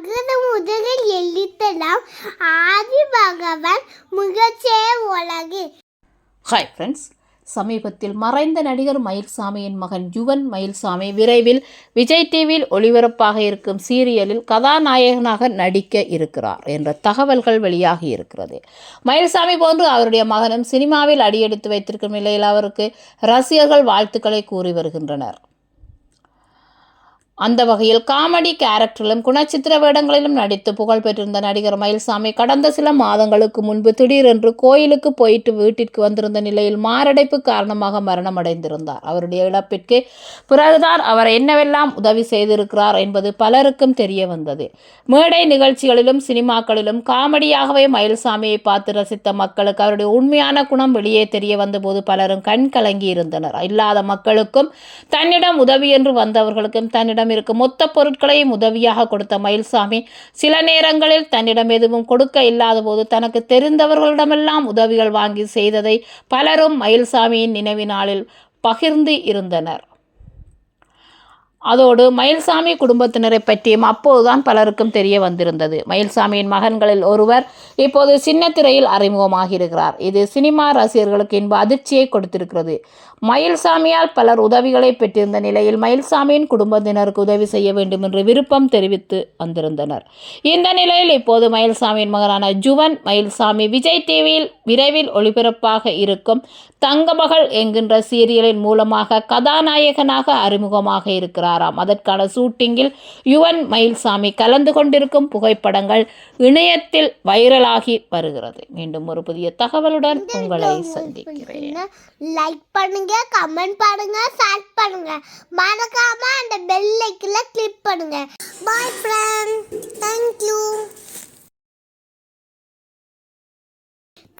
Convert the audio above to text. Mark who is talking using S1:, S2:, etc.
S1: அகர முதலில் எழுத்தலாம் ஆதி முகச்சே உலகு.
S2: ஹாய் ஃப்ரெண்ட்ஸ் சமீபத்தில் மறைந்த நடிகர் மயில்சாமியின் மகன் யுவன் மயில்சாமி விரைவில் விஜய் டிவியில் ஒளிபரப்பாக இருக்கும் சீரியலில் கதாநாயகனாக நடிக்க இருக்கிறார் என்ற தகவல்கள் வெளியாகி இருக்கிறது. மயில்சாமி போன்று அவருடைய மகனும் சினிமாவில் அடியெடுத்து வைத்திருக்கும் நிலையில் அவருக்கு ரசிகர்கள் வாழ்த்துக்களை கூறி வருகின்றனர். அந்த வகையில் காமெடி கேரக்டரிலும் குணச்சித்திர வேடங்களிலும் நடித்து புகழ் பெற்றிருந்த நடிகர் மயில்சாமி கடந்த சில மாதங்களுக்கு முன்பு திடீரென்று கோயிலுக்கு போயிட்டு வீட்டிற்கு வந்திருந்த நிலையில் மாரடைப்பு காரணமாக மரணமடைந்திருந்தார். அவருடைய இழப்பிற்கு பிறகுதான் அவர் என்னவெல்லாம் உதவி செய்திருக்கிறார் என்பது பலருக்கும் தெரிய வந்தது. மேடை நிகழ்ச்சிகளிலும் சினிமாக்களிலும் காமெடியாகவே மயில்சாமியை பார்த்து ரசித்த மக்களுக்கு அவருடைய உண்மையான குணம் வெளியே தெரிய வந்தபோது பலரும் கண் கலங்கி இருந்தனர் இல்லாத மக்களுக்கும் தன்னிடம் உதவி என்று வந்தவர்களுக்கும் தன்னிடம் இருக்கும் மொத்த பொருட்களையும் உதவியாக கொடுத்த மயில்சாமி சில நேரங்களில் தன்னிடம் எதுவும் கொடுக்க இல்லாத போது தனக்கு தெரிந்தவர்களிடமெல்லாம் உதவிகள் வாங்கி செய்ததை பலரும் மயில்சாமியின் நினைவினாளில் பகிர்ந்து இருந்தனர். அதோடு மயில்சாமி குடும்பத்தினரை பற்றியும் அப்போதுதான் பலருக்கும் தெரிய வந்திருந்தது. மயில்சாமியின் மகன்களில் ஒருவர் இப்போது சின்ன திரையில் அறிமுகமாகியிருக்கிறார். இது சினிமா ரசிகர்களுக்கு இன்ப அதிர்ச்சியை கொடுத்திருக்கிறது. மயில்சாமியால் பலர் உதவிகளை பெற்றிருந்த நிலையில் மயில்சாமியின் குடும்பத்தினருக்கு உதவி செய்ய வேண்டும் என்று விருப்பம் தெரிவித்து வந்திருந்தனர். இந்த நிலையில் இப்போது மயில்சாமியின் மகனான ஜுவன் மயில்சாமி விஜய் டிவியில் விரைவில் ஒளிபரப்பாக இருக்கும் தங்கமகள் என்கின்ற சீரியலின் மூலமாக கதாநாயகனாக அறிமுகமாக இருக்கிறார். இருக்கிறாராம் அதற்கான ஷூட்டிங்கில் யுவன் மயில்சாமி கலந்து கொண்டிருக்கும் புகைப்படங்கள் இணையத்தில் வைரலாகி வருகிறது. மீண்டும் ஒரு புதிய தகவலுடன் உங்களை சந்திக்கிறேன்.
S1: லைக் பண்ணுங்க கமெண்ட் பண்ணுங்க ஷேர் பண்ணுங்க. மறக்காம அந்த பெல் ஐக்கன்ல கிளிக் பண்ணுங்க. பாய் ஃப்ரெண்ட்